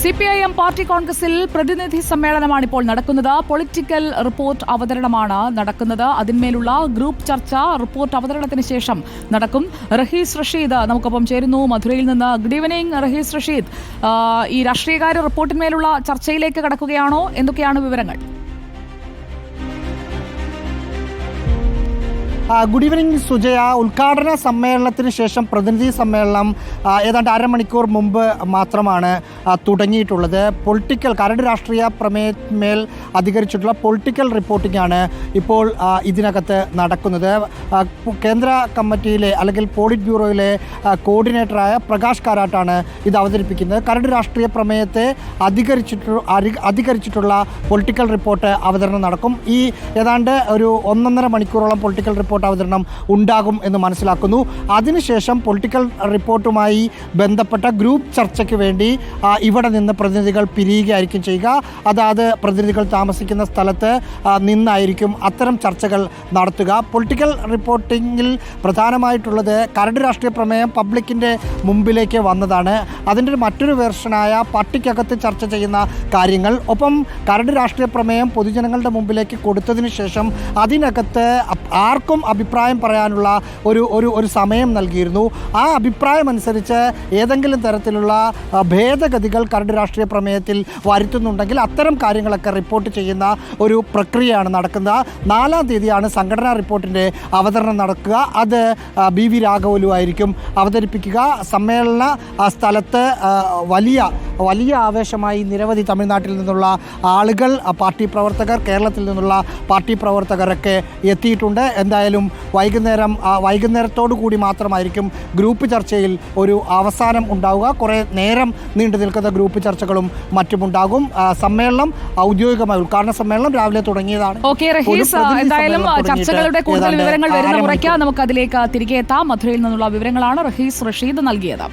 C P I M party കോൺഗ്രസിൽ പ്രതിനിധി സമ്മേളനമാണ് ഇപ്പോൾ നടക്കുന്നത്. പൊളിറ്റിക്കൽ റിപ്പോർട്ട് അവതരണമാണ് നടക്കുന്നത്. അതിന്മേലുള്ള ഗ്രൂപ്പ് ചർച്ച റിപ്പോർട്ട് അവതരണത്തിന് ശേഷം നടക്കും. റഹീസ് റഷീദ് നമുക്കൊപ്പം ചേരുന്നു. മധുരയിൽ നിന്ന് ഗുഡ് ഈവനിങ് റഹീസ് റഷീദ്. ഈ രാഷ്ട്രീയകാര്യ റിപ്പോർട്ടിന്മേലുള്ള ചർച്ചയിലേക്ക് കടക്കുകയാണോ? എന്തൊക്കെയാണ് വിവരങ്ങൾ? Good evening Sujaya. ഉദ്ഘാടന സമ്മേളനത്തിന് ശേഷം പ്രതിനിധി സമ്മേളനം ഏതാണ്ട് അരമണിക്കൂർ മുമ്പ് മാത്രമാണ് തുടങ്ങിയിട്ടുള്ളത്. പൊളിറ്റിക്കൽ കരട് രാഷ്ട്രീയ പ്രമേയമേൽ അധികരിച്ചിട്ടുള്ള പൊളിറ്റിക്കൽ റിപ്പോർട്ടിംഗ് ആണ് ഇപ്പോൾ ഇതിനകത്ത് നടക്കുന്നത്. കേന്ദ്ര കമ്മിറ്റിയിലെ അല്ലെങ്കിൽ പോളിറ്റ് ബ്യൂറോയിലെ കോർഡിനേറ്ററായ പ്രകാശ് കാരാട്ടാണ് ഇത് അവതരിപ്പിക്കുന്നത്. കരട് രാഷ്ട്രീയ പ്രമേയത്തെ അധികരിച്ചിട്ടു അരി- അധികരിച്ചിട്ടുള്ള പൊളിറ്റിക്കൽ റിപ്പോർട്ട് അവതരണം നടക്കും. ഈ ഏതാണ്ട് ഒരു ഒന്നൊന്നര മണിക്കൂറോളം പൊളിറ്റിക്കൽ റിപ്പോർട്ട് അവതരണം ഉണ്ടാകും എന്ന് മനസ്സിലാക്കുന്നു. അതിനുശേഷം പൊളിറ്റിക്കൽ റിപ്പോർട്ടുമായി ബന്ധപ്പെട്ട ഗ്രൂപ്പ് ചർച്ചയ്ക്ക് വേണ്ടി ഇവിടെ നിന്ന് പ്രതിനിധികൾ പിരിയുകയായിരിക്കും ചെയ്യുക. അതാത് പ്രതിനിധികൾ താമസിക്കുന്ന സ്ഥലത്ത് നിന്നായിരിക്കും അത്തരം ചർച്ചകൾ നടത്തുക. പൊളിറ്റിക്കൽ റിപ്പോർട്ടിങ്ങിൽ പ്രധാനമായിട്ടുള്ളത് കരട് രാഷ്ട്രീയ പ്രമേയം പബ്ലിക്കിന്റെ മുമ്പിലേക്ക് വന്നതാണ്. അതിന്റെ മറ്റൊരു വേർഷനായ പാർട്ടിക്കകത്ത് ചർച്ച ചെയ്യുന്ന കാര്യങ്ങൾ. ഒപ്പം കരട് രാഷ്ട്രീയ പ്രമേയം പൊതുജനങ്ങളുടെ മുമ്പിലേക്ക് കൊടുത്തതിന് ശേഷം അതിനകത്ത് ആർക്കും അഭിപ്രായം പറയാനുള്ള ഒരു ഒരു ഒരു സമയം നൽകിയിരുന്നു. ആ അഭിപ്രായം അനുസരിച്ച് ഏതെങ്കിലും തരത്തിലുള്ള ഭേദഗതികൾ കരട് രാഷ്ട്രീയ പ്രമേയത്തിൽ വരുത്തുന്നുണ്ടെങ്കിൽ അത്തരം കാര്യങ്ങളൊക്കെ റിപ്പോർട്ട് ചെയ്യുന്ന ഒരു പ്രക്രിയയാണ് നടക്കുന്നത്. നാലാം തീയതിയാണ് സംഘടനാ റിപ്പോർട്ടിന്റെ അവതരണം നടക്കുക. അത് ബി വി രാഘവലു ആയിരിക്കും അവതരിപ്പിക്കുക. സമ്മേളന സ്ഥലത്ത് വലിയ വലിയ ആവേശമായി നിരവധി തമിഴ്നാട്ടിൽ നിന്നുള്ള ആളുകൾ പാർട്ടി പ്രവർത്തകർ കേരളത്തിൽ നിന്നുള്ള പാർട്ടി പ്രവർത്തകരൊക്കെ എത്തിയിട്ടുണ്ട്. എന്തായാലും വൈകുന്നേരം വൈകുന്നേരത്തോടു കൂടി മാത്രമായിരിക്കും ഗ്രൂപ്പ് ചർച്ചയിൽ ഒരു അവസാനം ഉണ്ടാവുക. കുറേ നേരം നീണ്ടു നിൽക്കുന്ന ഗ്രൂപ്പ് ചർച്ചകളും മറ്റുമുണ്ടാകും സമ്മേളനം ഔദ്യോഗികമായി ഉദ്ഘാടന സമ്മേളനം രാവിലെ തുടങ്ങിയതാണ്. എന്തായാലും ചർച്ചകളുടെ കൂടുതൽ വിവരങ്ങൾ വരുന്ന മുറയ്ക്ക് നമുക്ക് അതിലേക്ക് തിരികെ എത്താം. മധുരയിൽ നിന്നുള്ള വിവരങ്ങളാണ് റഹീസ് റഷീദ് നൽകിയത്.